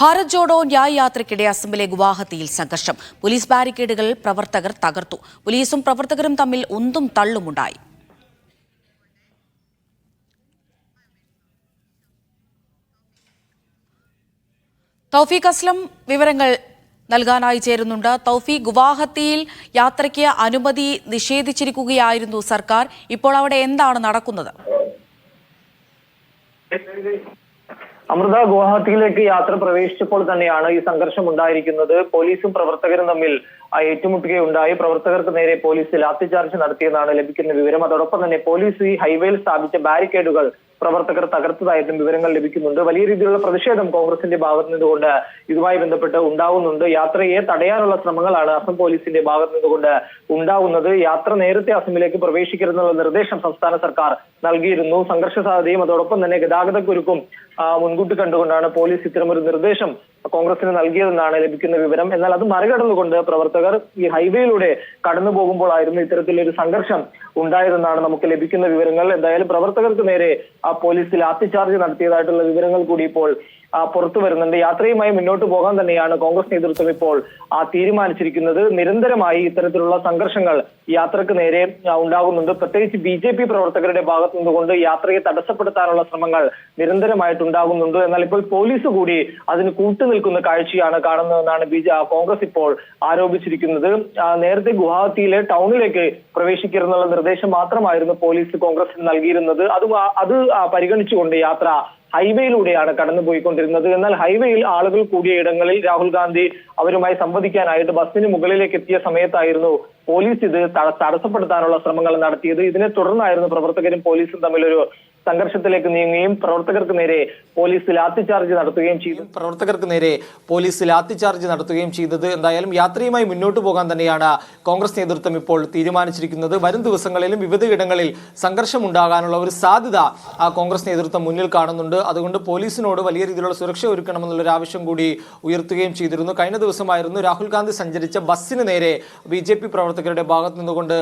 ഭാരത് ജോഡോ ന്യായ് യാത്രയ്ക്കിടെ അസമിലെ ഗുവാഹത്തിയിൽ സംഘർഷം. പോലീസ് ബാരിക്കേഡുകൾ പ്രവർത്തകർ തകർത്തു. പോലീസും പ്രവർത്തകരും തമ്മിൽ ഒന്നും തള്ളുമുണ്ടായി. തൗഫീഖ് അസ്ലം വിവരങ്ങൾ നൽകാനായി ചേരുന്നുണ്ട്. തൗഫീഖ് ഗുവാഹത്തിയിൽ യാത്രയ്ക്ക് അനുമതി നിഷേധിച്ചിരിക്കുകയായിരുന്നു സർക്കാർ. ഇപ്പോൾ അവിടെ എന്താണ് നടക്കുന്നത്? അമൃത ഗുവാഹത്തിയിലേക്ക് യാത്ര പ്രവേശിച്ചപ്പോൾ തന്നെയാണ് ഈ സംഘർഷം ഉണ്ടായിരിക്കുന്നത്. പോലീസും പ്രവർത്തകരും തമ്മിൽ ഏറ്റുമുട്ടുകയുണ്ടായി. പ്രവർത്തകർക്ക് നേരെ പോലീസ് ലാത്തിചാർജ് നടത്തിയെന്നാണ് ലഭിക്കുന്ന വിവരം. അതോടൊപ്പം തന്നെ പോലീസ് ഈ ഹൈവേയിൽ സ്ഥാപിച്ച ബാരിക്കേഡുകൾ പ്രവർത്തകർ തകർത്തതായിട്ടും വിവരങ്ങൾ ലഭിക്കുന്നുണ്ട്. വലിയ രീതിയിലുള്ള പ്രതിഷേധം കോൺഗ്രസിന്റെ ഭാഗത്ത് നിന്നുകൊണ്ട് ഇതുമായി ബന്ധപ്പെട്ട് ഉണ്ടാവുന്നുണ്ട്. യാത്രയെ തടയാനുള്ള ശ്രമങ്ങളാണ് അസം പോലീസിന്റെ ഭാഗത്ത് നിന്നുകൊണ്ട് ഉണ്ടാവുന്നത്. യാത്ര നേരത്തെ അസമിലേക്ക് പ്രവേശിക്കരുതെന്നുള്ള നിർദ്ദേശം സംസ്ഥാന സർക്കാർ നൽകിയിരുന്നു. സംഘർഷ സാധ്യതയും അതോടൊപ്പം തന്നെ ഗതാഗതക്കുരുക്കും മുൻകൂട്ടി കണ്ടുകൊണ്ടാണ് പോലീസ് ഇത്തരമൊരു നിർദ്ദേശം കോൺഗ്രസിന് നൽകിയതെന്നാണ് ലഭിക്കുന്ന വിവരം. എന്നാൽ അത് മറികടന്നുകൊണ്ട് പ്രവർത്തകർ ഈ ഹൈവേയിലൂടെ കടന്നു പോകുമ്പോഴായിരുന്നു ഇത്തരത്തിലൊരു സംഘർഷം ഉണ്ടായതെന്നാണ് നമുക്ക് ലഭിക്കുന്ന വിവരങ്ങൾ. എന്തായാലും പ്രവർത്തകർക്ക് നേരെ ആ പോലീസ് ലാത്തിചാർജ് നടത്തിയതായിട്ടുള്ള വിവരങ്ങൾ കൂടി ഇപ്പോൾ പുറത്തു വരുന്നുണ്ട്. യാത്രയുമായി മുന്നോട്ട് പോകാൻ തന്നെയാണ് കോൺഗ്രസ് നേതൃത്വം ഇപ്പോൾ ആ, തീരുമാനിച്ചിരിക്കുന്നത്. നിരന്തരമായി ഇത്തരത്തിലുള്ള സംഘർഷങ്ങൾ യാത്രയ്ക്ക് നേരെ ഉണ്ടാകുന്നുണ്ട്. പ്രത്യേകിച്ച് ബി ജെ പി പ്രവർത്തകരുടെ ഭാഗത്തു നിന്നുകൊണ്ട് യാത്രയെ തടസ്സപ്പെടുത്താനുള്ള ശ്രമങ്ങൾ നിരന്തരമായിട്ട് ഉണ്ടാകുന്നുണ്ട് എന്നാൽ ഇപ്പോൾ പോലീസ് കൂടി അതിന് കൂട്ടുനിൽക്കുന്ന കാഴ്ചയാണ് കാണുന്നതെന്നാണ് ബി കോൺഗ്രസ് ഇപ്പോൾ ആരോപിച്ചിരിക്കുന്നത്. നേരത്തെ ഗുവാഹത്തിയിലെ ടൗണിലേക്ക് പ്രവേശിക്കരുതെന്നുള്ള നിർദ്ദേശം മാത്രമായിരുന്നു പോലീസ് കോൺഗ്രസിന് നൽകിയിരുന്നത്. അത് അത് പരിഗണിച്ചുകൊണ്ട് യാത്ര ഹൈവേയിലൂടെയാണ് കടന്നുപോയിക്കൊണ്ടിരുന്നത്. എന്നാൽ ഹൈവേയിൽ ആളുകൾ കൂടിയ ഇടങ്ങളിൽ രാഹുൽ ഗാന്ധി അവരുമായി സംവദിക്കാനായിട്ട് ബസ്സിന് മുകളിലേക്ക് എത്തിയ സമയത്തായിരുന്നു പോലീസ് ഇത് തടസ്സപ്പെടുത്താനുള്ള ശ്രമങ്ങൾ നടത്തിയത്. ഇതിനെ തുടർന്നായിരുന്നു പ്രവർത്തകരും പോലീസും തമ്മിലൊരു സംഘർഷത്തിലേക്ക് നീങ്ങുകയും പ്രവർത്തകർക്ക് നേരെ പോലീസ് ലാത്തിചാർജ് നടത്തുകയും ചെയ്തു. പ്രവർത്തകർക്ക് നേരെ പോലീസ് ലാത്തിചാർജ് നടത്തുകയും ചെയ്തത് എന്തായാലും യാത്രയുമായി മുന്നോട്ട് പോകാൻ തന്നെയാണ് കോൺഗ്രസ് നേതൃത്വം ഇപ്പോൾ തീരുമാനിച്ചിരിക്കുന്നത്. വരും ദിവസങ്ങളിലും വിവിധയിടങ്ങളിൽ സംഘർഷം ഉണ്ടാകാനുള്ള ഒരു സാധ്യത ആ കോൺഗ്രസ് നേതൃത്വം മുന്നിൽ കാണുന്നുണ്ട്. അതുകൊണ്ട് പോലീസിനോട് വലിയ രീതിയിലുള്ള സുരക്ഷ ഒരുക്കണമെന്നുള്ളൊരു ആവശ്യം കൂടി ഉയർത്തുകയും ചെയ്തിരുന്നു. കഴിഞ്ഞ ദിവസമായിരുന്നു രാഹുൽ ഗാന്ധി സഞ്ചരിച്ച ബസ്സിന് നേരെ ബി ജെ പി പ്രവർത്തകരുടെ ഭാഗത്തു നിന്നുകൊണ്ട്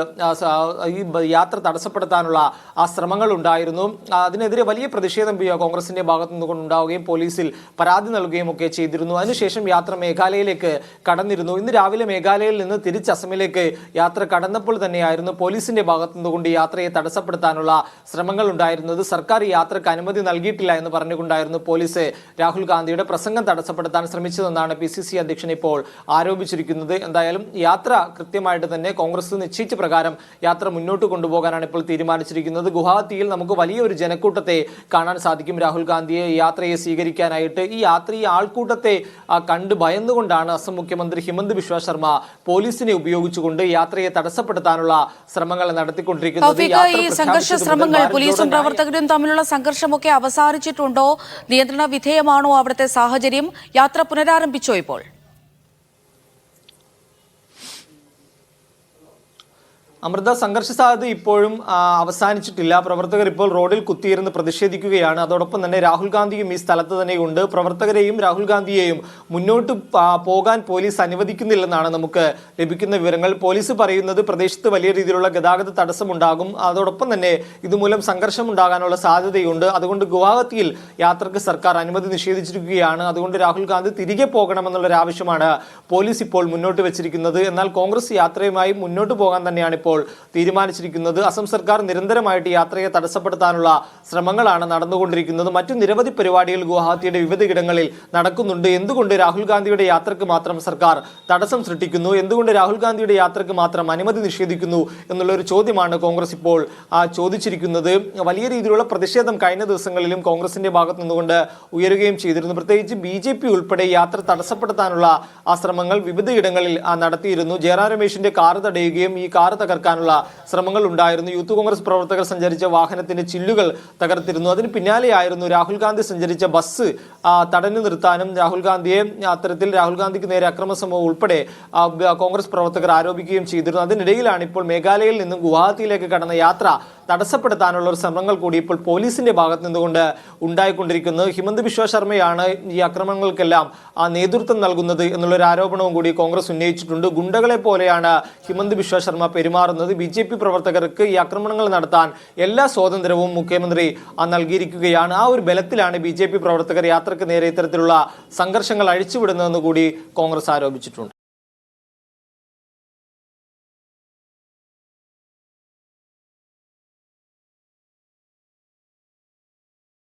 ഈ യാത്ര തടസ്സപ്പെടുത്താനുള്ള ആ ശ്രമങ്ങൾ ഉണ്ടായിരുന്നു. അതിനെതിരെ വലിയ പ്രതിഷേധം കോൺഗ്രസിന്റെ ഭാഗത്തു നിന്നുകൊണ്ട് ഉണ്ടാവുകയും പോലീസിൽ പരാതി നൽകുകയും ഒക്കെ ചെയ്തിരുന്നു. അതിനുശേഷം യാത്ര മേഘാലയയിലേക്ക് കടന്നിരുന്നു. ഇന്ന് രാവിലെ മേഘാലയയിൽ നിന്ന് തിരിച്ച് അസമിലേക്ക് യാത്ര കടന്നപ്പോൾ തന്നെയായിരുന്നു പോലീസിന്റെ ഭാഗത്തു നിന്നുകൊണ്ട് യാത്രയെ തടസ്സപ്പെടുത്താനുള്ള ശ്രമങ്ങൾ ഉണ്ടായിരുന്നത്. സർക്കാർ യാത്രയ്ക്ക് അനുമതി നൽകിയിട്ടില്ല എന്ന് പറഞ്ഞുകൊണ്ടായിരുന്നു പോലീസ് രാഹുൽ ഗാന്ധിയുടെ പ്രസംഗം തടസ്സപ്പെടുത്താൻ ശ്രമിച്ചതെന്നാണ് പി സി സി അധ്യക്ഷൻ ഇപ്പോൾ ആരോപിച്ചിരിക്കുന്നത്. എന്തായാലും യാത്ര കൃത്യമായിട്ട് തന്നെ കോൺഗ്രസ് നിശ്ചയിച്ച പ്രകാരം യാത്ര മുന്നോട്ട് കൊണ്ടുപോകാനാണ് ഇപ്പോൾ തീരുമാനിച്ചിരിക്കുന്നത്. ഗുവാഹത്തിയിൽ നമുക്ക് വലിയൊരു ജനക്കൂട്ടത്തെ കാണാൻ സാധിക്കും. രാഹുൽ ഗാന്ധിയെ യാത്രയെ സ്വീകരിക്കാനായിട്ട് ഈ യാത്ര ഈ ആൾക്കൂട്ടത്തെ കണ്ട് ഭയന്നുകൊണ്ടാണ് അസം മുഖ്യമന്ത്രി ഹിമന്ത് ബിശ്വ ശർമ്മ പോലീസിനെ ഉപയോഗിച്ചുകൊണ്ട് യാത്രയെ തടസ്സപ്പെടുത്താനുള്ള ശ്രമങ്ങൾ നടത്തിക്കൊണ്ടിരിക്കുന്നത്. ഈ സംഘർഷ ശ്രമങ്ങൾ പോലീസും പ്രവർത്തകരും തമ്മിലുള്ള സംഘർഷമൊക്കെ അവസാനിച്ചിട്ടുണ്ടോ? നിയന്ത്രണ വിധേയമാണോ അവിടുത്തെ സാഹചര്യം? യാത്ര പുനരാരംഭിച്ചോ ഇപ്പോൾ? അമൃത സംഘർഷ സാധ്യത ഇപ്പോഴും അവസാനിച്ചിട്ടില്ല. പ്രവർത്തകർ ഇപ്പോൾ റോഡിൽ കുത്തിയിരുന്ന് പ്രതിഷേധിക്കുകയാണ്. അതോടൊപ്പം തന്നെ രാഹുൽ ഗാന്ധിയും ഈ സ്ഥലത്ത് തന്നെയുണ്ട്. പ്രവർത്തകരെയും രാഹുൽ ഗാന്ധിയെയും മുന്നോട്ട് പോകാൻ പോലീസ് അനുവദിക്കുന്നില്ലെന്നാണ് നമുക്ക് ലഭിക്കുന്ന വിവരങ്ങൾ. പോലീസ് പറയുന്നത് പ്രദേശത്ത് വലിയ രീതിയിലുള്ള ഗതാഗത തടസ്സമുണ്ടാകും. അതോടൊപ്പം തന്നെ ഇതുമൂലം സംഘർഷം ഉണ്ടാകാനുള്ള സാധ്യതയുണ്ട്. അതുകൊണ്ട് ഗുവാഹത്തിയിൽ യാത്രയ്ക്ക് സർക്കാർ അനുമതി നിഷേധിച്ചിരിക്കുകയാണ്. അതുകൊണ്ട് രാഹുൽ ഗാന്ധി തിരികെ പോകണമെന്നുള്ളൊരാവശ്യമാണ് പോലീസ് ഇപ്പോൾ മുന്നോട്ട് വെച്ചിരിക്കുന്നത്. എന്നാൽ കോൺഗ്രസ് യാത്രയുമായി മുന്നോട്ട് പോകാൻ തന്നെയാണ് ഇപ്പോൾ തീരുമാനിച്ചിരിക്കുന്നത്. അസം സർക്കാർ നിരന്തരമായിട്ട് യാത്രയെ തടസ്സപ്പെടുത്താനുള്ള ശ്രമങ്ങളാണ് നടന്നുകൊണ്ടിരിക്കുന്നത്. മറ്റു നിരവധി പരിപാടികൾ ഗുവാഹത്തിയുടെ വിവിധയിടങ്ങളിൽ നടക്കുന്നുണ്ട്. എന്തുകൊണ്ട് രാഹുൽ ഗാന്ധിയുടെ യാത്രയ്ക്ക് മാത്രം സർക്കാർ തടസ്സം സൃഷ്ടിക്കുന്നു? എന്തുകൊണ്ട് രാഹുൽ ഗാന്ധിയുടെ യാത്രയ്ക്ക് മാത്രം അനുമതി നിഷേധിക്കുന്നു എന്നുള്ള ഒരു ചോദ്യമാണ് കോൺഗ്രസ് ഇപ്പോൾ ചോദിച്ചിരിക്കുന്നത്. വലിയ രീതിയിലുള്ള പ്രതിഷേധം കഴിഞ്ഞ ദിവസങ്ങളിലും കോൺഗ്രസിന്റെ ഭാഗത്തു നിന്നുകൊണ്ട് ഉയരുകയും ചെയ്തിരുന്നു. പ്രത്യേകിച്ച് ബി ജെ പി ഉൾപ്പെടെ യാത്ര തടസ്സപ്പെടുത്താനുള്ള ആ ശ്രമങ്ങൾ വിവിധയിടങ്ങളിൽ നടത്തിയിരുന്നു. ജയറാം രമേശിന്റെ കാർ തടയുകയും ഈ കാർ തകർക്കാനുള്ള ശ്രമങ്ങൾ ഉണ്ടായിരുന്നു. യൂത്ത് കോൺഗ്രസ് പ്രവർത്തകർ സഞ്ചരിച്ച വാഹനത്തിന്റെ ചില്ലുകൾ തകർത്തിരുന്നു. അതിന് പിന്നാലെയായിരുന്നു രാഹുൽ ഗാന്ധി സഞ്ചരിച്ച ബസ് തടഞ്ഞു നിർത്താനും രാഹുൽ ഗാന്ധിയെ അത്തരത്തിൽ രാഹുൽ ഗാന്ധിക്ക് നേരെ അക്രമ സംഭവം ഉൾപ്പെടെ കോൺഗ്രസ് പ്രവർത്തകർ ആരോപിക്കുകയും ചെയ്തിരുന്നു. അതിനിടയിലാണ് ഇപ്പോൾ മേഘാലയയിൽ നിന്നും ഗുവാഹത്തിയിലേക്ക് കടന്ന യാത്ര തടസ്സപ്പെടുത്താനുള്ള ഒരു ശ്രമങ്ങൾ കൂടി ഇപ്പോൾ പോലീസിന്റെ ഭാഗത്ത് നിന്നുകൊണ്ട് ഉണ്ടായിക്കൊണ്ടിരിക്കുന്നത് ഹിമന്ത് ബിശ്വ ശർമ്മയാണ് ഈ ആക്രമണങ്ങൾക്കെല്ലാം ആ നേതൃത്വം നൽകുന്നത് എന്നുള്ളൊരു ആരോപണവും കൂടി കോൺഗ്രസ് ഉന്നയിച്ചിട്ടുണ്ട്. ഗുണ്ടകളെ പോലെയാണ് ഹിമന്ത് ബിശ്വ ശർമ്മ പെരുമാറുന്നത്. ബി ജെ പി പ്രവർത്തകർക്ക് ഈ ആക്രമണങ്ങൾ നടത്താൻ എല്ലാ സ്വാതന്ത്ര്യവും മുഖ്യമന്ത്രി നൽകിയിരിക്കുകയാണ്. ആ ഒരു ബലത്തിലാണ് ബി പ്രവർത്തകർ യാത്രയ്ക്ക് നേരെ ഇത്തരത്തിലുള്ള സംഘർഷങ്ങൾ അഴിച്ചുവിടുന്നതെന്ന് കൂടി കോൺഗ്രസ് ആരോപിച്ചിട്ടുണ്ട്.